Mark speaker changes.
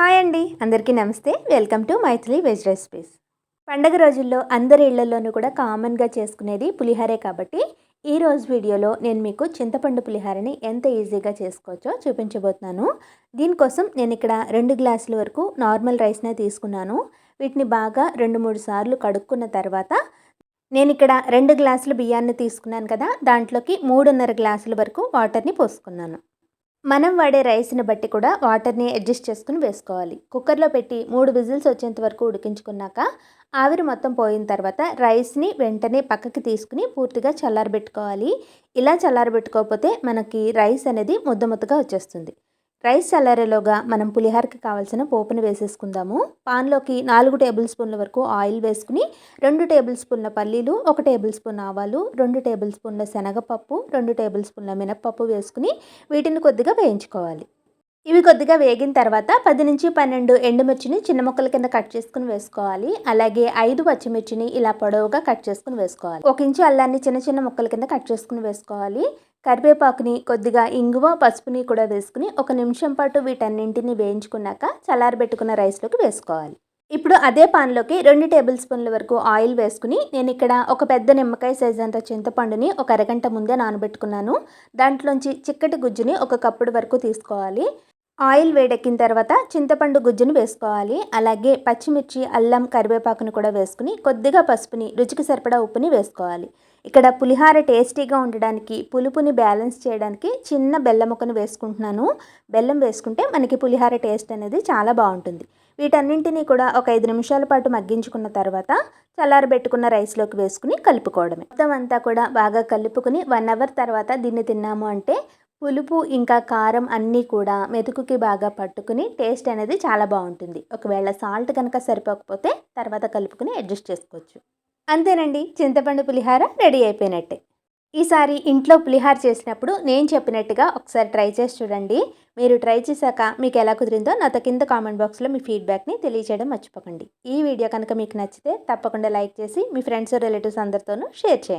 Speaker 1: Hi అండి. అందరికీ నమస్తే. Welcome to Maithili veg recipes. పండగ రోజుల్లో అందరి ఇళ్ళలోనూ కూడా కామన్గా చేసుకునేది పులిహారే కాబట్టి ఈ రోజు వీడియోలో నేను మీకు చింతపండు పులిహారని ఎంత ఈజీగా చేసుకోవచ్చో చూపించబోతున్నాను. దీనికోసం నేను ఇక్కడ రెండు గ్లాసుల వరకు నార్మల్ రైస్నే తీసుకున్నాను. వీటిని బాగా రెండు మూడు సార్లు కడుక్కున్న తర్వాత నేను ఇక్కడ రెండు గ్లాసుల బియ్యాన్ని తీసుకున్నాను కదా. దాంట్లోకి మూడున్నర గ్లాసుల వరకు వాటర్ని పోసుకున్నాను. మనం వాడే రైస్ని బట్టి కూడా వాటర్ని అడ్జస్ట్ చేసుకుని వేసుకోవాలి. కుక్కర్లో పెట్టి మూడు విజిల్స్ వచ్చేంత వరకు ఉడికించుకున్నాక ఆవిరి మొత్తం పోయిన తర్వాత రైస్ని వెంటనే పక్కకి తీసుకుని పూర్తిగా చల్లారబెట్టుకోవాలి. ఇలా చల్లారబెట్టుకోకపోతే మనకి రైస్ అనేది ముద్ద ముద్దగా వచ్చేస్తుంది. రైస్ చల్లారేలోగా మనం పులిహోరకి కావాల్సిన పోపును వేసేసుకుందాము. పాన్లోకి నాలుగు టేబుల్ స్పూన్ల వరకు ఆయిల్ వేసుకుని రెండు టేబుల్ స్పూన్ల పల్లీలు ఒక టేబుల్ స్పూన్ ఆవాలు రెండు టేబుల్ స్పూన్ల శనగపప్పు రెండు టేబుల్ స్పూన్ల మినప్పప్పు వేసుకుని వీటిని కొద్దిగా వేయించుకోవాలి. ఇవి కొద్దిగా వేగిన తర్వాత పది నుంచి పన్నెండు ఎండుమిర్చిని చిన్న ముక్కల కింద కట్ చేసుకుని వేసుకోవాలి. అలాగే ఐదు పచ్చిమిర్చిని ఇలా పొడవుగా కట్ చేసుకుని వేసుకోవాలి. ఒక ఇంచు అల్లాన్ని చిన్న చిన్న ముక్కల కింద కట్ చేసుకుని వేసుకోవాలి. కరివేపాకుని కొద్దిగా ఇంగువ పసుపుని కూడా వేసుకుని ఒక నిమిషం పాటు వీటన్నింటిని వేయించుకున్నాక చల్లారబెట్టుకున్న రైస్లోకి వేసుకోవాలి. ఇప్పుడు అదే పాన్లోకి రెండు టేబుల్ స్పూన్ల వరకు ఆయిల్ వేసుకుని నేను ఇక్కడ ఒక పెద్ద నిమ్మకాయ సైజ్ అంత చింతపండుని ఒక అరగంట ముందే నానబెట్టుకున్నాను. దాంట్లోంచి చిక్కటి గుజ్జుని ఒక కప్పుడు వరకు తీసుకోవాలి. ఆయిల్ వేడెక్కిన తర్వాత చింతపండు గుజ్జును వేసుకోవాలి. అలాగే పచ్చిమిర్చి అల్లం కరివేపాకును కూడా వేసుకుని కొద్దిగా పసుపుని రుచికి సరిపడా ఉప్పుని వేసుకోవాలి. ఇక్కడ పులిహార టేస్టీగా ఉండడానికి పులుపుని బ్యాలెన్స్ చేయడానికి చిన్న బెల్లం ముక్కను వేసుకుంటున్నాను. బెల్లం వేసుకుంటే మనకి పులిహార టేస్ట్ అనేది చాలా బాగుంటుంది. వీటన్నింటినీ కూడా ఒక ఐదు నిమిషాల పాటు మగ్గించుకున్న తర్వాత చల్లారబెట్టుకున్న రైస్లోకి వేసుకుని కలుపుకోవడమే. మొత్తం అంతా కూడా బాగా కలుపుకుని వన్ అవర్ తర్వాత దీన్ని తిన్నాము అంటే పులుపు ఇంకా కారం అన్నీ కూడా మెతుకుకి బాగా పట్టుకుని టేస్ట్ అనేది చాలా బాగుంటుంది. ఒకవేళ సాల్ట్ కనుక సరిపోకపోతే తర్వాత కలుపుకుని అడ్జస్ట్ చేసుకోవచ్చు. అంతేనండి చింతపండు పులిహార రెడీ అయిపోయినట్టే. ఈసారి ఇంట్లో పులిహార చేసినప్పుడు నేను చెప్పినట్టుగా ఒకసారి ట్రై చేసి చూడండి. మీరు ట్రై చేశాక మీకు ఎలా కుదిరిందో నాతో కింద కామెంట్ బాక్స్లో మీ ఫీడ్బ్యాక్ని తెలియచేయడం మర్చిపోకండి. ఈ వీడియో కనుక మీకు నచ్చితే తప్పకుండా లైక్ చేసి మీ ఫ్రెండ్స్ రిలేటివ్స్ అందరితోనూ షేర్ చేయండి.